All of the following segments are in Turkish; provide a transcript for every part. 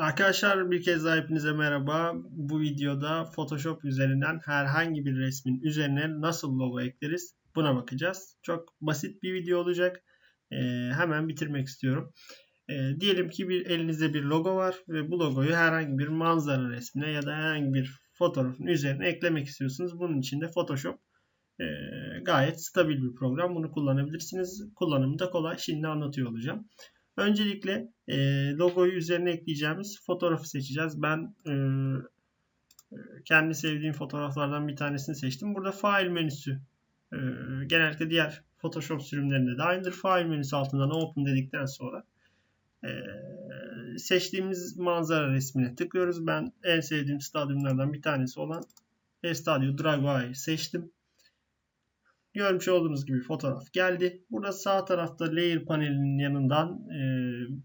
Arkadaşlar bir kez daha hepinize merhaba. Bu videoda Photoshop üzerinden herhangi bir resmin üzerine nasıl logo ekleriz buna bakacağız. Çok basit bir video olacak. Ee, hemen bitirmek istiyorum. Ee, diyelim ki bir elinizde bir logo var ve bu logoyu herhangi bir manzara resmine ya da herhangi bir fotoğrafın üzerine eklemek istiyorsunuz. Bunun için de Photoshop e, gayet stabil bir program. Bunu kullanabilirsiniz. Kullanımı da kolay. Şimdi anlatıyor olacağım. Öncelikle e, logoyu üzerine ekleyeceğimiz fotoğrafı seçeceğiz. Ben e, kendi sevdiğim fotoğraflardan bir tanesini seçtim. Burada file menüsü e, genellikle diğer Photoshop sürümlerinde de aynıdır. File menüsü altından open dedikten sonra e, seçtiğimiz manzara resmine tıklıyoruz. Ben en sevdiğim stadyumlardan bir tanesi olan Estadio Dragões seçtim. Görmüş olduğunuz gibi fotoğraf geldi. Burada sağ tarafta layer panelinin yanından e,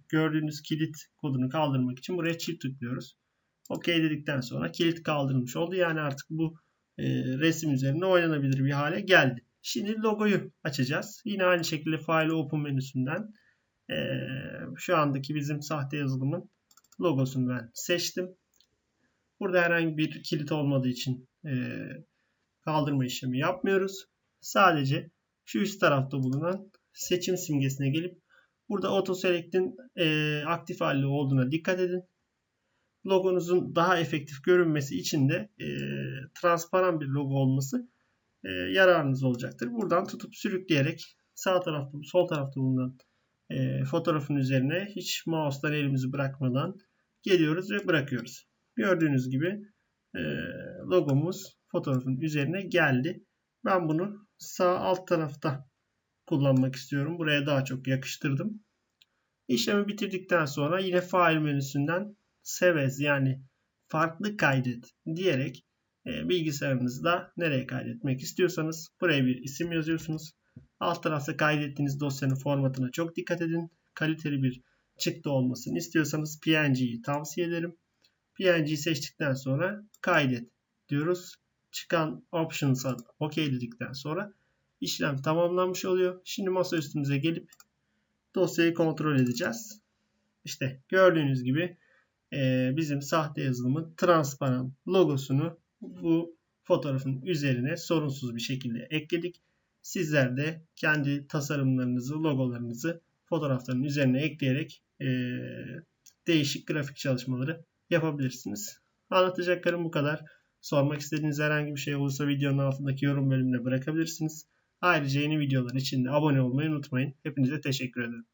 gördüğünüz kilit kodunu kaldırmak için buraya çift tıklıyoruz. OK dedikten sonra kilit kaldırılmış oldu. Yani artık bu e, resim üzerinde oynanabilir bir hale geldi. Şimdi logoyu açacağız. Yine aynı şekilde File Open menüsünden e, şu andaki bizim sahte yazılımın logosunu ben seçtim. Burada herhangi bir kilit olmadığı için e, kaldırma işlemi yapmıyoruz. Sadece şu üst tarafta bulunan seçim simgesine gelip burada Auto Select'in e, aktif hali olduğuna dikkat edin. Logonuzun daha efektif görünmesi için de e, transparan bir logo olması e, yararınız olacaktır. Buradan tutup sürükleyerek sağ tarafta sol tarafta bulunan e, fotoğrafın üzerine hiç mouse'dan elimizi bırakmadan geliyoruz ve bırakıyoruz. Gördüğünüz gibi e, logomuz fotoğrafın üzerine geldi. Ben bunu sağ alt tarafta kullanmak istiyorum. Buraya daha çok yakıştırdım. İşlemi bitirdikten sonra yine File menüsünden Save as yani farklı kaydet diyerek e, bilgisayarınızda nereye kaydetmek istiyorsanız buraya bir isim yazıyorsunuz. Alt tarafta kaydettiğiniz dosyanın formatına çok dikkat edin. Kaliteli bir çıktı olmasını istiyorsanız PNG'yi tavsiye ederim. PNG'yi seçtikten sonra kaydet diyoruz çıkan options'a OK dedikten sonra işlem tamamlanmış oluyor. Şimdi masa üstümüze gelip dosyayı kontrol edeceğiz. İşte gördüğünüz gibi e, bizim sahte yazılımın transparan logosunu bu fotoğrafın üzerine sorunsuz bir şekilde ekledik. Sizler de kendi tasarımlarınızı, logolarınızı fotoğrafların üzerine ekleyerek e, değişik grafik çalışmaları yapabilirsiniz. Anlatacaklarım bu kadar. Sormak istediğiniz herhangi bir şey olursa videonun altındaki yorum bölümüne bırakabilirsiniz. Ayrıca yeni videolar için de abone olmayı unutmayın. Hepinize teşekkür ederim.